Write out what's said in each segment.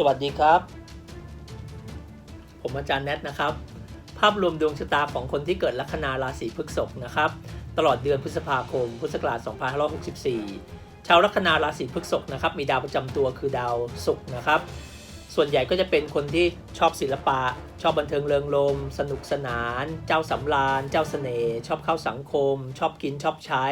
สวัสดีครับ ผมอาจารย์แนทนะครับ ภาพรวมดวงชะตาของคนที่เกิดลัคนาราศีพฤษภนะครับ ตลอดเดือนพฤษภาคม พุทธศักราช 2564 ชาวลัคนาราศีพฤษภนะครับ มีดาวประจำตัวคือดาวศุกร์นะครับ ส่วนใหญ่ก็จะเป็นคนที่ชอบศิลปะ ชอบบันเทิงเริงรมสนุกสนาน เจ้าสำราญ เจ้าเสน่ห์ชอบเข้าสังคม ชอบกินชอบใช้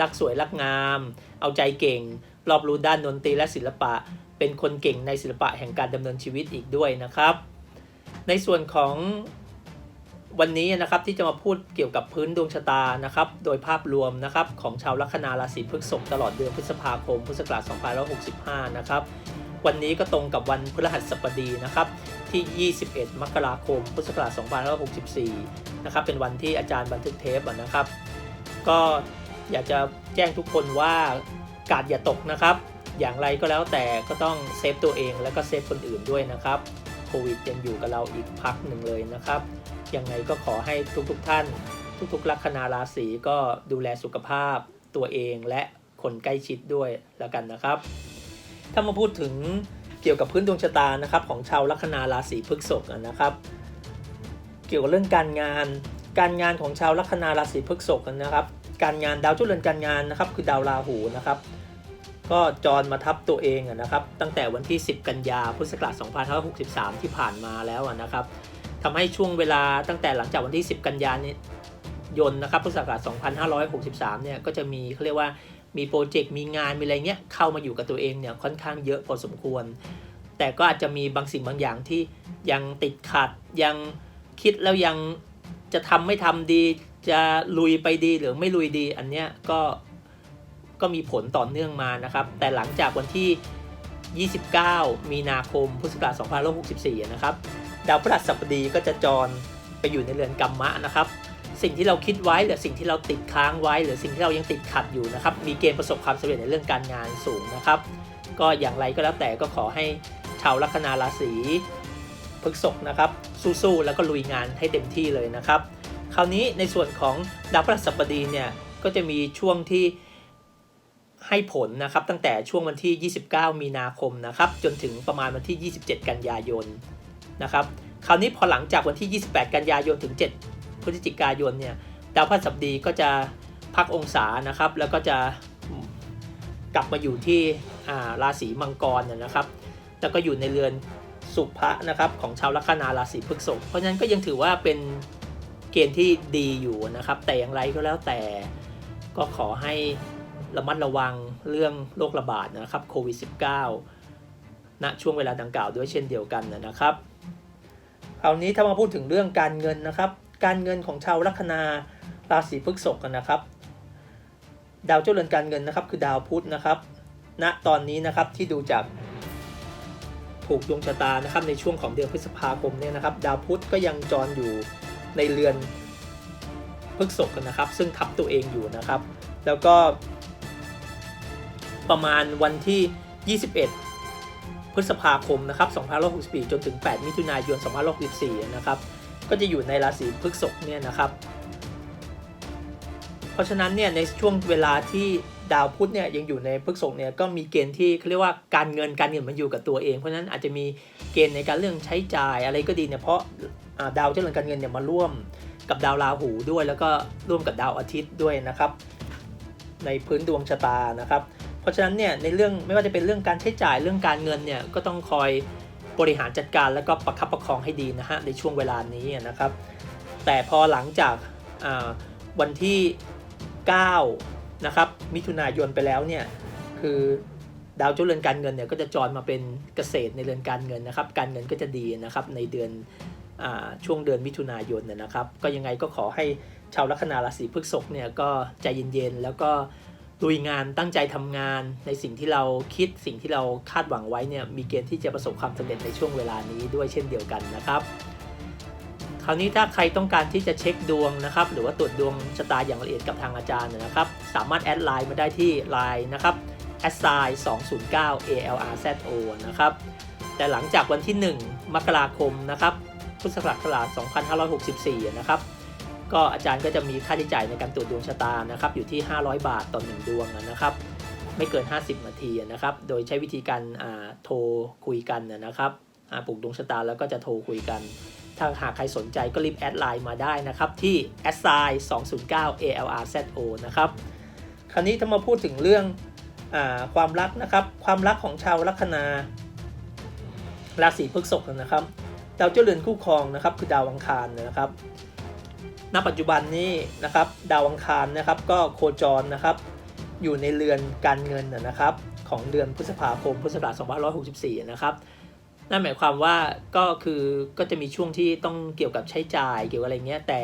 รักสวยรักงาม เอาใจเก่ง รอบรู้ด้านดนตรีและศิลปะ เป็นคนเก่งในศิลปะแห่งการดำเนินชีวิตอีกด้วยนะครับ ในส่วนของวันนี้นะครับที่จะมาพูดเกี่ยวกับพื้นดวงชะตานะครับ โดยภาพรวมนะครับของชาวลัคนาราศีพฤษภตลอดเดือนพฤษภาคมพุทธศักราช2565 นะครับ วันนี้ก็ตรงกับวันพฤหัสบดีนะครับที่ 21 มกราคม พุทธศักราช2564 นะครับ เป็นวันที่อาจารย์บันทึกเทปนะครับ ก็อยากจะแจ้งทุกคนว่ากาดอย่าตกนะครับ อย่างไรก็แล้วแต่ก็ต้องเซฟตัวเองแล้วก็เซฟคนอื่นด้วยนะครับโควิดยังอยู่กับเราอีกพักหนึ่งเลยนะครับ ยังไงก็ขอให้ทุกๆทท่าน ทุกๆลัคนาราศีก็ดูแลสุขภาพตัวเองและคนใกล้ชิดด้วยแล้วกันนะครับ ถ้ามาพูดถึงเกี่ยวกับพื้นดวงชะตานะครับ ของชาวลัคนาราศีพฤษภนะครับ เกี่ยวกับเรื่องการงาน การงานของชาวลัคนาราศีพฤษภนนะครับ การงานดาวเจ้าเรือนการงานนะครับ คือดาวราหูนะครับ ก็จอรมาทับตัวเองนะครับ ตั้งแต่วันที่ 10 กันยาพุทธศักราช2563 ที่ผ่านมาแล้วนะครับทำให้ช่วงเวลาตั้งแต่หลังจากวันที่ 10 กันยายนนะครับพุทธศักราช2563 เนี่ยก็จะมีเขาเรียกว่ามีโปรเจกต์มีงานมีอะไรเงี้ยเข้ามาอยู่กับตัวเองเนี่ยค่อนข้างเยอะพอสมควร แต่ก็อาจจะมีบางสิ่งบางอย่างที่ยังติดขัดยังคิดแล้วยังจะทำไม่ทำดีจะลุยไปดีหรือไม่ลุยดีอันเนี้ยก็ ก็มีผลต่อเนื่องมานะครับ แต่หลังจากวันที่ 29 มีนาคมพุทธศักราช2564 นะครับ ดาวพฤหัสบดีก็จะจรไปอยู่ในเรือนกรรมะนะครับ สิ่งที่เราคิดไว้หรือสิ่งที่เราติดค้างไว้ หรือสิ่งที่เรายังติดขัดอยู่นะครับ มีเกณฑ์ประสบความสำเร็จในเรื่องการงานสูงนะครับ ก็อย่างไรก็แล้วแต่ก็ขอให้ชาวลัคนาราศีพฤกษภนะครับ สู้ๆแล้วก็ลุยงานให้เต็มที่เลยนะครับ คราวนี้ในส่วนของดาวพฤหัสบดีเนี่ยก็จะมีช่วงที่ ให้ผลนะครับตั้งแต่ช่วงวันที่ 29 มีนาคมนะครับจนถึงประมาณวันที่ 27 กันยายนนะครับคราวนี้พอหลังจากวันที่ 28 กันยายนถึง 7 พฤศจิกายนเนี่ยดาวพฤหัสบดีก็จะพักองศานะครับ แล้วก็จะกลับมาอยู่ที่ราศีมังกรนะนะครับ แล้วก็อยู่ในเรือนสุภะนะครับของชาวลัคนาราศีพฤษภเพราะฉะนั้นก็ยังถือว่าเป็นเกณฑ์ที่ดีอยู่นะครับ แต่อย่างไรก็แล้วแต่ก็ขอให้ ระมัดระวังเรื่องโรคระบาดนะครับโควิด -19 ณช่วงเวลาดังกล่าวด้วยเช่นเดียวกันนะครับคราวนี้ถ้ามาพูดถึงเรื่องการเงินนะครับ การเงินของชาวลัคนาราศีพฤษภกันนะครับ ดาวเจ้าเรือนการเงินนะครับ คือดาวพุธนะครับณตอนนี้นะครับที่ดูจากผูกดวงชะตานะครับในช่วงของเดือนพฤษภาคมเนี่ยนะครับ ดาวพุธก็ยังจรอยู่ในเรือนพฤษภกันนะครับ ซึ่งทับตัวเองอยู่นะครับ แล้วก็ ประมาณวันที่ 21 พฤษภาคมนะครับ2564 จนถึง 8 มิถุนายน 2564 นะครับ ก็จะอยู่ในราศีพฤษภเนี่ยนะครับ เพราะฉะนั้นเนี่ยในช่วงเวลาที่ดาวพุธเนี่ยยังอยู่ในพฤษภเนี่ยก็มีเกณฑ์ที่เขาเรียกว่าการเงินการเงินมันอยู่กับตัวเองเพราะฉะนั้นอาจจะมีเกณฑ์ในการเรื่องใช้จ่ายอะไรก็ดีเนี่ยเพราะดาวเจ้าเรือนการเงินเนี่ยมาร่วมกับดาวราหูด้วย แล้วก็ร่วมกับดาวอาทิตย์ด้วยนะครับ ในพื้นดวงชะตานะครับเราะฉะนั้นเนี่ยในเรื่องไม่ว่าจะเป็นเรื่องการใช้จ่ายเรื่องการเงินเนี่ยก็ต้องคอยบริหารจัดการแล้วก็ประคับประคองให้ดีนะฮะในช่วงเวลานี้นะครับ แต่พอหลังจากวันที่ 9 นะครับ มิถุนายนไปแล้วเนี่ยคือดาวเจ้าเรือนการเงินเนี่ยก็จะจรมาเป็นเกษตรในเรือนการเงินนะครับ การเงินก็จะดีนะครับในเดือนอช่วงเดือนมิถุนายนเนี่ยนะครับ ก็ยังไงก็ขอให้ชาวลัคนาราศีพฤษภเนี่ยก็ใจเย็นๆแล้วก็ ลุยงานตั้งใจทำงานในสิ่งที่เราคิดสิ่งที่เราคาดหวังไว้เนี่ยมีเกณฑ์ที่จะประสบความสำเร็จในช่วงเวลานี้ด้วยเช่นเดียวกันนะครับ คราวนี้ถ้าใครต้องการที่จะเช็คดวงนะครับ หรือว่าตรวจดวงชะตาอย่างละเอียดกับทางอาจารย์นะครับ สามารถแอดไลน์มาได้ที่ Line นะครับ a s i 209 ALRZO นะครับแต่หลังจากวันที่ 1 มกราคมนะครับพุทธศักราช 2564 นะครับ ก็อาจารย์ก็จะมีค่าใช้จ่ายในการตรวจดวงชะตานะครับอยู่ที่ 500 บาทต่อ1ดวงนะครับ ไม่เกิน 50 นาทีนะครับ โดยใช้วิธีการโทรคุยกันนะครับปลูกดวงชะตาแล้วก็จะโทรคุยกัน ถ้าหากใครสนใจก็รีบแอดไลน์มาได้นะครับ ที่ a s i 209 ALRZO นะครับ คราวนี้ถ้ามาพูดถึงเรื่องอความรักนะครับ ความรักของชาวลัคนาราศีพฤษภนะครับดาวเจ้าเรือนคู่ครองนะครับ คือดาวอังคารนะครับ ณปัจจุบันนี้นะครับดาวอังคารนะครับก็โคจรนะครับอยู่ในเรือนการเงินนะครับของเดือนพฤษภาคมพุทธศักราช2564 นะครับนั่นหมายความว่าก็คือก็จะมีช่วงที่ต้องเกี่ยวกับใช้จ่ายเกี่ยวกับอะไรเงี้ยแต่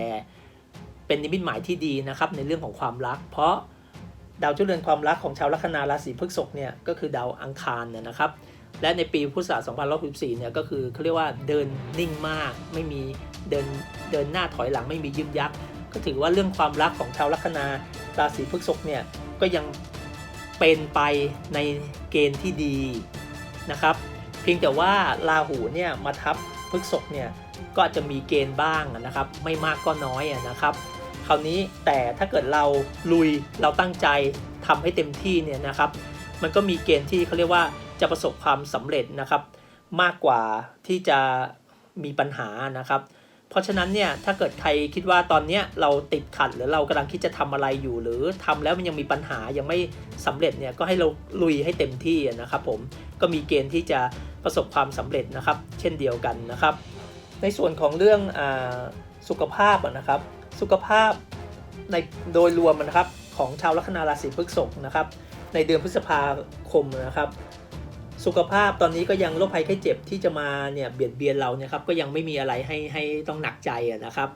เป็นนิมิตหมายที่ดีนะครับในเรื่องของความรัก เพราะดาวเจ้าเรือนความรักของชาวลัคนาราศีพฤษภเนี่ยก็คือดาวอังคารเนี่ยนะครับ และในปีพุทธศักราช2564 เนี่ยก็คือเขาเรียกว่าเดินนิ่งมากไม่มี เดินเดินหน้าถอยหลังไม่มียึกยักก็ถือว่าเรื่องความรักของชาวลัคนาราศีพฤษภเนี่ยก็ยังเป็นไปในเกณฑ์ที่ดีนะครับ เพียงแต่ว่าราหูเนี่ยมาทับพฤษภเนี่ยก็จะมีเกณฑ์บ้างนะครับ ไม่มากก็น้อยนะครับ คราวนี้แต่ถ้าเกิดเราลุยเราตั้งใจทำให้เต็มที่เนี่ยนะครับ มันก็มีเกณฑ์ที่เขาเรียกว่าจะประสบความสำเร็จนะครับ มากกว่าที่จะมีปัญหานะครับ เพราะฉะนั้นเนี่ยถ้าเกิดใครคิดว่าตอนเนี้ยเราติดขัดหรือเรากำลังคิดจะทำอะไรอยู่ หรือทำแล้วมันยังมีปัญหายังไม่สำเร็จเนี่ยก็ให้เราลุยให้เต็มที่นะครับผมก็มีเกณฑ์ที่จะประสบความสำเร็จนะครับ เช่นเดียวกันนะครับ ในส่วนของเรื่องอสุขภาพนะครับ สุขภาพในโดยรวมนะครับของชาวลัคนาราศีพฤษภนะครับ ในเดือนพฤษภาคมนะครับ สุขภาพตอนนี้ก็ยังโรคภัยไข้เจ็บที่จะมาเนี่ยเบียดเบียนเราเนี่ยครับก็ยังไม่มีอะไรให้ให้ต้องหนักใจนะครับ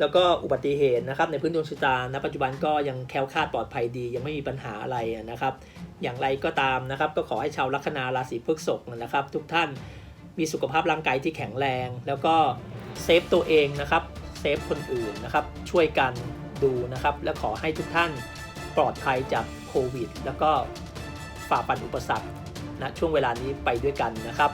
แล้วก็อุบัติเหตุนะครับ ในพื้นดวงชะตาณปัจจุบันก็ยังแคล้วคลาดปลอดภัยดี ยังไม่มีปัญหาอะไรนะครับ อย่างไรก็ตามนะครับ ก็ขอให้ชาวลัคนาราศีพฤษภนะครับ ทุกท่านมีสุขภาพร่างกายที่แข็งแรง แล้วก็เซฟตัวเองนะครับเซฟคนอื่นนะครับ ช่วยกันดูนะครับ และขอให้ทุกท่านปลอดภัยจากโควิด แล้วก็ฝ่าฟันอุปสรรค นะช่วงเวลานี้ไปด้วยกันนะครับ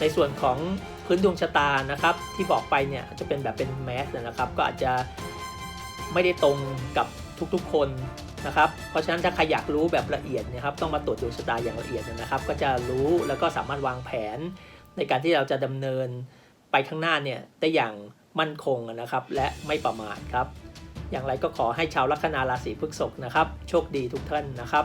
ในส่วนของพื้นดวงชะตานะครับ ที่บอกไปเนี่ยจะเป็นแบบเป็นแมสนะครับ ก็อาจจะไม่ได้ตรงกับทุกๆคนนะครับ เพราะฉะนั้นถ้าใครอยากรู้แบบละเอียดนะครับ ต้องมาตรวจดวงชะตาอย่างละเอียดนะครับ ก็จะรู้แล้วก็สามารถวางแผน ในการที่เราจะดำเนินไปข้างหน้าเนี่ยได้อย่างมั่นคงนะครับ และไม่ประมาทครับ อย่างไรก็ขอให้ชาวลัคนาราศีพฤษภนะครับ โชคดีทุกท่านนะครับ